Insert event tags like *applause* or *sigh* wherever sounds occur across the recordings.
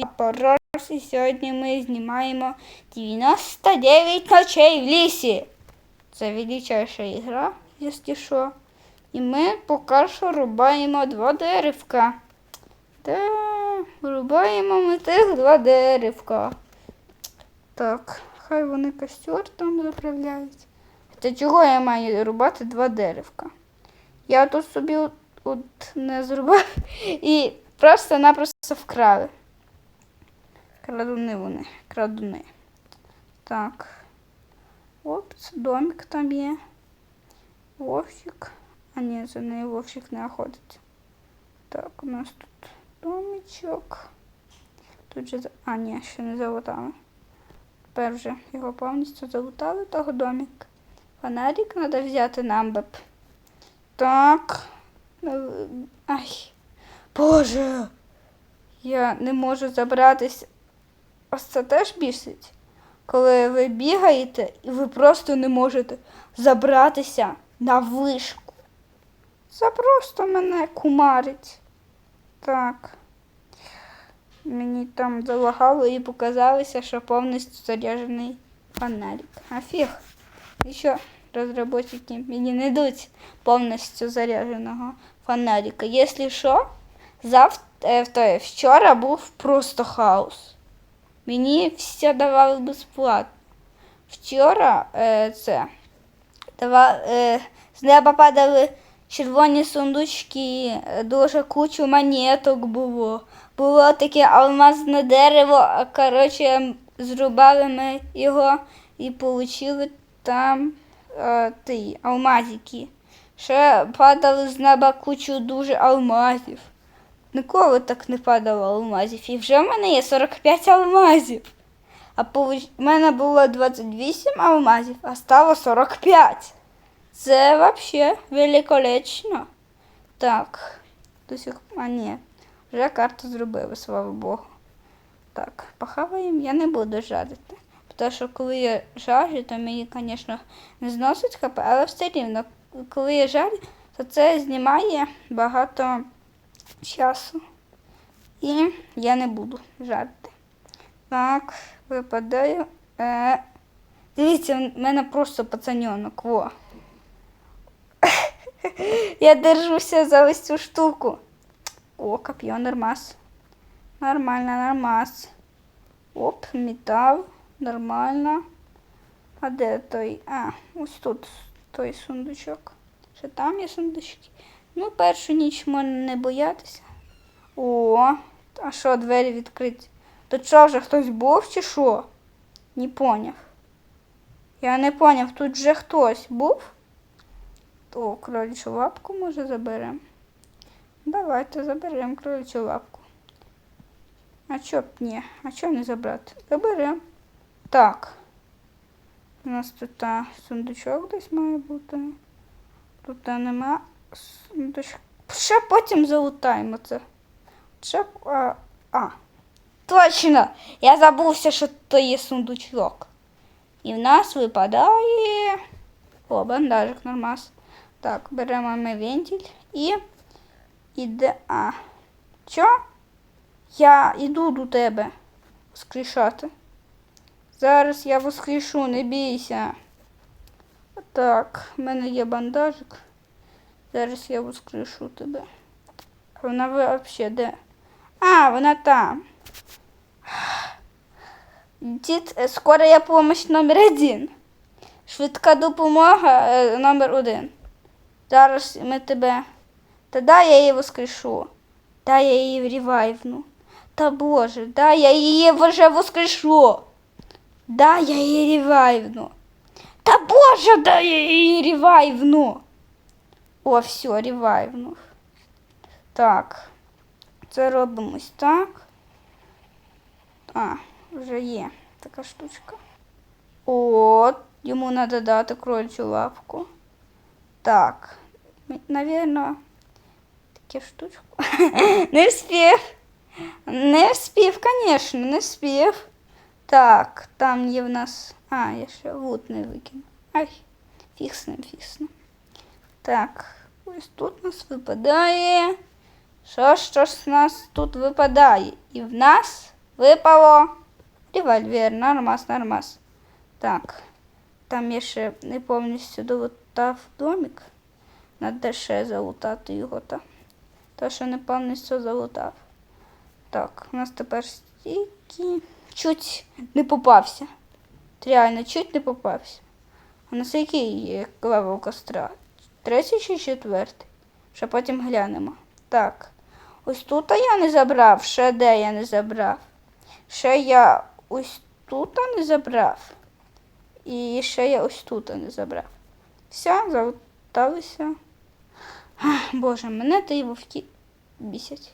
сьогодні Порос, і сьогодні ми знімаємо 99 ночей в лісі. Це величайша ігра, якщо що. І ми поки що рубаємо два деревка. Та рубаємо ми тих два деревка. Так, хай вони костер там заправляють. Та чого я маю рубати два деревка? Я тут собі от, от не зробив *laughs* і просто-напросто вкрали. Крадуни вони, крадуни. Так. Опс, домик там є. Вовчик. А ні, за нею вовчик не охотить. Так, у нас тут домичок. Тут же. А, ні, ще не залутали. Тепер вже його повністю залутали, того домик. Фонарик треба взяти нам б. Так. Ну, Ай. Боже. Я не можу забратися. Ось це теж бісить. Коли ви бігаєте і ви просто не можете забратися на вишку. Це просто мене кумарить. Так. Мені там залагало і показалося, що повністю заряджений фонарик. А фіг. І що, розробники мені не дадуть повністю зарядженого фонарика. Якщо що, завтра, вчора був просто хаос. Мені все давали безплатно. Вчора е, це дава, е, з неба падали червоні сундучки, е, дуже кучу монеток було. Було таке алмазне дерево, а коротше, зрубали ми його і отримали там е, ті алмазики. Ще падали з неба кучу дуже алмазів. Ніколи так не падало алмазів. І вже в мене є 45 алмазів. А в мене було 28 алмазів, а стало 45. Це взагалі великолепно. Так. До сих... А ні, вже карту зробили, слава Богу. Так, похаваємо, я не буду жарити. Тому що коли я жарю, то мені, звісно, не зносить хп, але все рівно, коли я жарю, то це знімає багато часу. І я не буду жарити. Так, випадаю. Е, дивіться, в мене просто пацаньонок. Во. *laughs* я держуся за ось цю штуку. О, коп'є, нормас. Нормально, нормас. Оп, метал. Нормально. А де той? А, ось тут той сундучок. Ще там є сундучки. Ну, першу ніч можна не боятися. О, а що, двері відкриті? То що вже хтось був чи що? Не поняв. Я не поняв, тут же хтось був. О, кроличу лапку може заберемо. Давайте заберемо кроличу лапку. А чо б ні? А чо не забрати? Заберемо. Так. У нас тут а, сундучок десь має бути. Тут а, нема. Ще потім залутаємо це. Ще, а, а, точно! Я забувся, що то є сундучок. І в нас випадає. О, бандажик нормас. Так, беремо ми вентиль і іде. А. Що? Я йду до тебе воскрешати. Зараз я воскрешу, не бійся. Так, в мене є бандажик. Зараз я воскрешу тебе. Вона взагалі де? А, вона там. Дід, е, скорая помощь номер один. Швидка допомога е, номер один. Зараз ми тебе. Та дай я її воскрешу. Дай я її ревайвну. Та боже, дай я її вже воскрешу. Дай я її ревайвну. Та боже, дай я її ревайвну. О, все, ревайвнув. Так. Це робимо ось так. А, вже є така штучка. От, йому треба дати кроличу лапку. Так. м- Навірно, таке штучку. не вспів. Не вспів, звісно, не вспів. Так, там є в нас. А, я ще лут не викину. Ай, фіг з ним, фіг з ним. Так, ось тут у нас випадає. Що ж, що ж з нас тут випадає? І в нас Випало. Револьвер, нормас, нормас. Так. Там я ще не повністю долутав домик. Надо ще залутати його та. То, що не повністю залутав. Так, у нас тепер стільки. Чуть не попався. Реально, чуть не попався. А на який є левел костра? Третій чи четвертий? Ще потім глянемо. Так. Ось тут я не забрав. Ще де я не забрав. Ще я ось тут не забрав. І ще я ось тут не забрав. Все, залуталися. Боже, мене та й вовки бісять.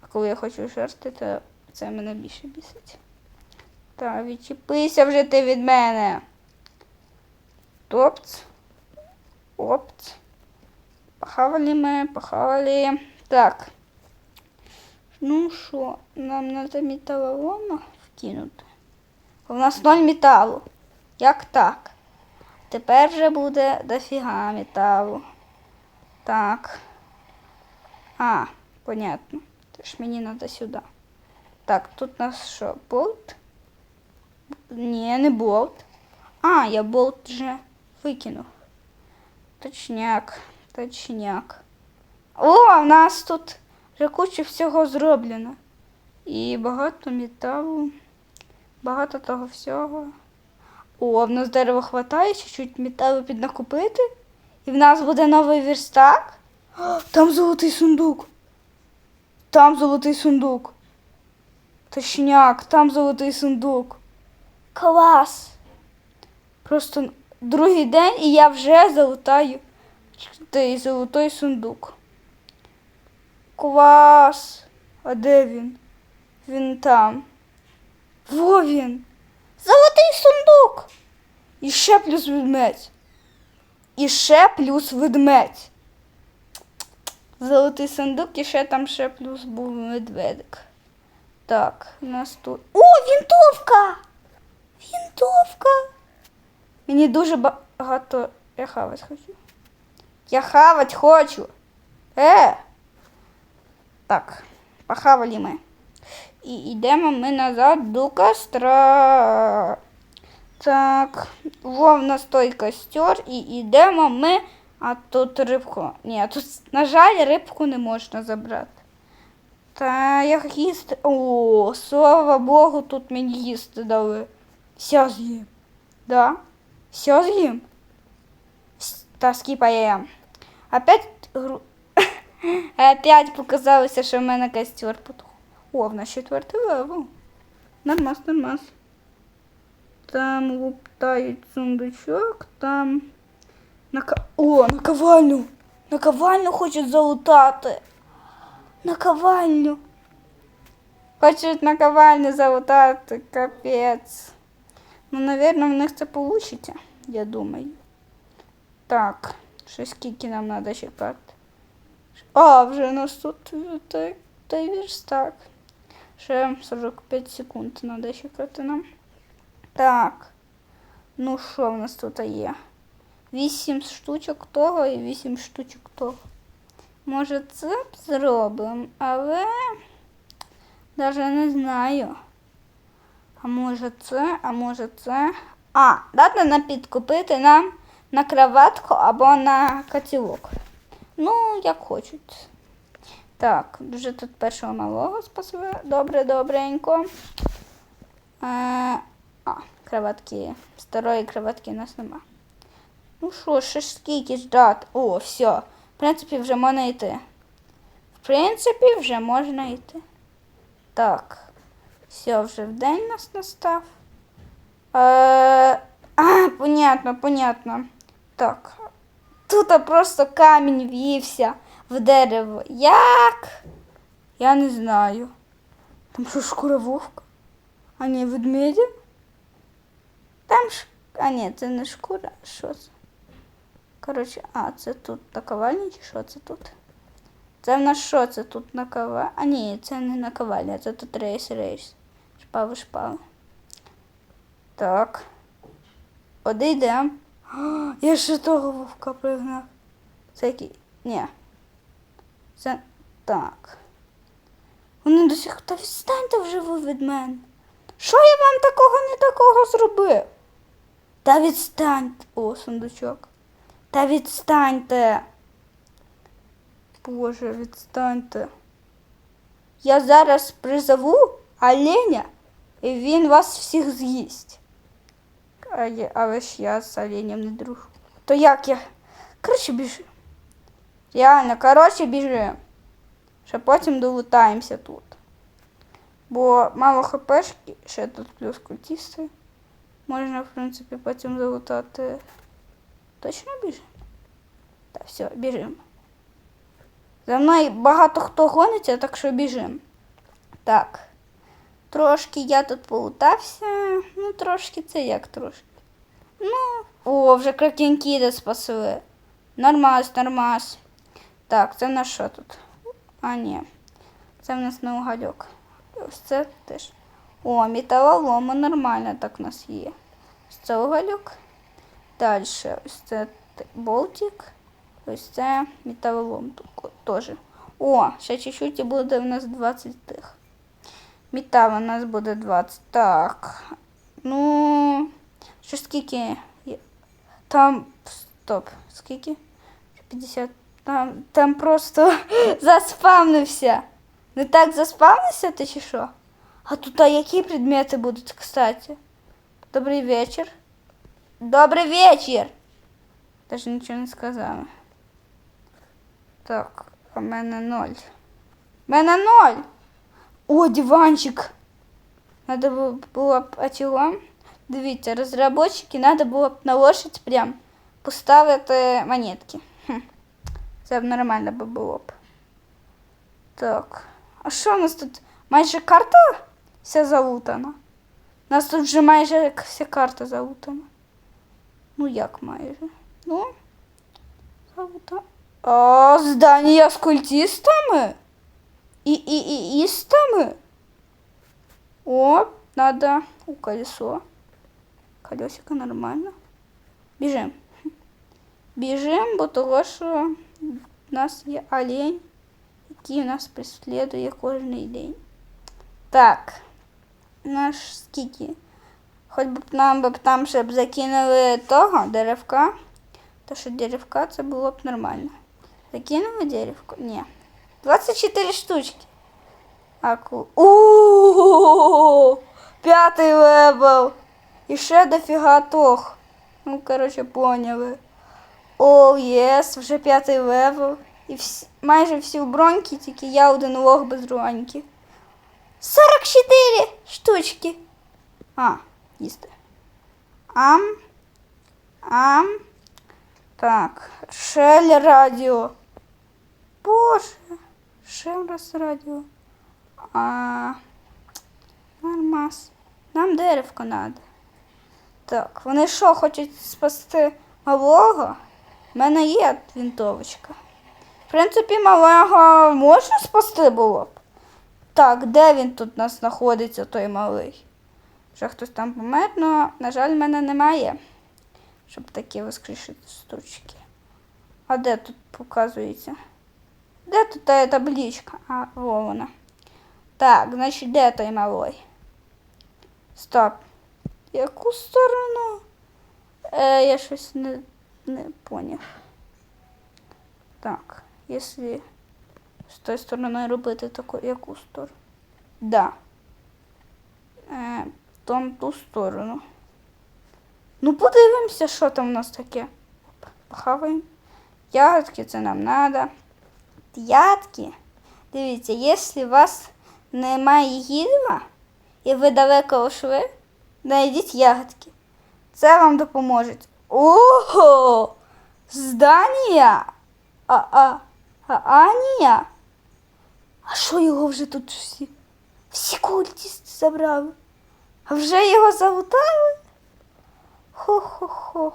А коли я хочу жерти, то це мене більше бісить. Та відчепися вже ти від мене. Топц. Опц. Похавали ми, похавали. Так. Ну що, нам треба металолома вкинути. У нас ноль металу. Як так? Тепер вже буде дофіга металу. Так. А, понятно. Тож мені треба сюди. Так, тут у нас що, болт? Ні, не болт. А, я болт вже викинув. Точняк, точняк. О, у нас тут вже куча всього зроблено. І багато металу, багато того всього. О, в нас дерева хватає, чуть-чуть металу піднакупити. І в нас буде новий верстак. Там золотий сундук. Там золотий сундук. Точняк, там золотий сундук. Клас! Просто другий день і я вже залутаю той золотой сундук. Клас! А де він? Він там. Во він! Золотий сундук! І ще плюс ведмедь. І ще плюс ведмедь. Золотий сундук і ще там ще плюс був медведик. Так, у нас тут. О, вінтовка! Вінтовка! Мені дуже багато. Я хавать хочу. Я хавать хочу. Е! Так, похавали ми. І йдемо ми назад до костра. Так, во в нас той костер, і йдемо ми, а тут рибку. Ні, тут, на жаль, рибку не можна забрати. Та як їсти. О, слава Богу, тут мені їсти дали. Все з'їм. Да? Все з'їм? С- Та скіпаємо. Опять гру... *laughs* Опять показалося, що в мене костер потух. О, в нас четвертий левел. Нормас, нормас. Там луптають сундучок, там. Нака... О, наковальню! Наковальню хочуть залутати. Наковальню. Хочуть наковальню залутати, капець. Ну, напевно, в них це вийде, я думаю. Так, ще скільки нам треба чекати. А, вже у нас тут е, той, той верстак. Ще 45 секунд треба чекати нам. Так. Ну що в нас тут є? 8 штучок того і 8 штучок того. Може, це зробимо, але навіть не знаю. А може це, а може це. А, дати на підкупити нам на кроватку або на котілок. Ну, як хочуть. Так, вже тут першого малого спасли. Добре, добренько. Е, а, кроватки. Старої кроватки у нас нема. Ну що, ще скільки ждати? О, все. В принципі, вже можна йти. В принципі, вже можна йти. Так. Все, вже вдень нас настав. Е, а, понятно, понятно. Так. Тут просто камінь в'ївся в дерево. Як? Я не знаю. Там що шкура вовка? А ні, ведмедя? Там ж. А ні, це не шкура, що це? Коротше, а, це тут наковальня чи що це тут? Це в нас що це тут наковальня? А ні, це не наковальня, це тут рейс рейс. Шпави шпави. Так. Одійдемо. Я ще того вовка пригнав. Це який? Ні. Це так. Вони до сих та відстаньте вже ви від мене. Що я вам такого не такого зробив? Та відстаньте. О, сундучок. Та відстаньте. Боже, відстаньте. Я зараз призову оленя, і він вас всіх з'їсть. Але ж я з оленем не дружу. То як я? Коротше, біжи. Реально, коротше, біжи. Ще потім долутаємося тут. Бо мало хпшки, ще тут плюс культісти. Можна, в принципі, потім залутати. Точно біжимо? Так, все, біжимо. За мною багато хто гониться, так що біжимо. Так. Трошки я тут полутався. Ну, трошки це як трошки. Ну, о, вже кракенкіди спасли. Нормас, нормас. Так, це на що тут? А, ні. Це в нас не угольок. Ось це теж. О, металолома нормально так у нас є. Ось це угольок. Далі ось це болтик. Ось це металолом теж. О, ще чуть-чуть і буде у нас 20 тих. Метал у нас буде 20. Так. Ну, що скільки? Там, стоп, скільки? 50. Там, там просто *laughs* заспавнився. Не так заспавнився ти чи що? А тут а які предмети будуть, кстати? Добрий вечір. Добрий вечір. Даже нічого не сказала. Так, а в мене ноль. Мене ноль. О, диванчик. Надо бу- було б а чого? Дивіться, розробники треба було б на лошадь прям поставити монетки. Хм. Це нормально би було б. Так. А що у нас тут? Майже карта вся залутана. У нас тут вже майже вся карта залутана. Ну як майже? Ну, залутана. А, здання з культистами? І, і, і істами? О, надо у колесо. Колесико нормально. Біжим. Біжим, бо того, що в нас є олень, який нас преслідує кожен день. Так. Наш скільки? Хоч би б нам би б там ще закинули того деревка. То що деревка це було б нормально. Закинули деревко? Ні. 24 штучки. Аку. у П'ятий левел. І ще дофіга тох. Ну, коротше, поняли. О, єс, вже п'ятий левел. І всі, майже всі в броньки, тільки я один лог без броньки. 44 штучки. А, їсти. Ам. Ам. Так. Шель радіо. Боже. Ще раз радіо. А. Нормас. Нам деревко надо. Так, вони що, хочуть спасти малого? У мене є вінтовочка. В принципі, малого можна спасти було б. Так, де він тут у нас знаходиться, той малий? Вже хтось там помер, але, на жаль, в мене немає, щоб такі воскрешити штучки. А де тут показується? Де тут та табличка? А, во вона. Так, значить, де той малий? Стоп. Яку сторону? Е, я щось не, не поняв. Так, якщо з тої сторони робити таку, яку сторону? Да. Е, там ту сторону. Ну, подивимося, що там у нас таке. Похаваємо. Ягодки, це нам треба. Ягодки. Дивіться, якщо у вас немає гідва, і ви далеко ушли, знайдіть ягодки. Це вам допоможе. Ого! Здання! А, а, а Анія? А що його вже тут всі? Всі культісти забрали. А вже його залутали? Хо-хо-хо.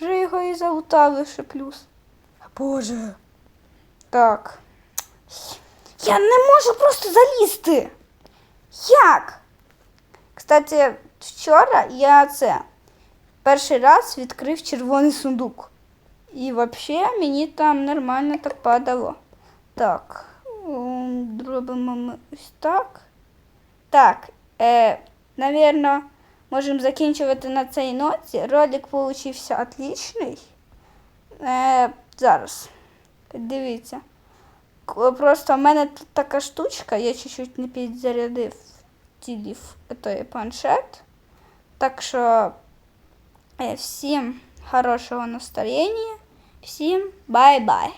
Вже його і залутали ще плюс. Боже. Так. Я не можу просто залізти. Як? Кстати, вчора я це перший раз відкрив червоний сундук. І взагалі мені там нормально так падало. Так, Робимо ми ось так. Так, е, навірно, можемо закінчувати на цій ноті. Ролик получився отличний. Е, зараз. Дивіться. Просто в мене тут така штучка, я чуть-чуть не підзарядив тілів той планшет. Так що е, всім хорошого настроєння, всім бай-бай.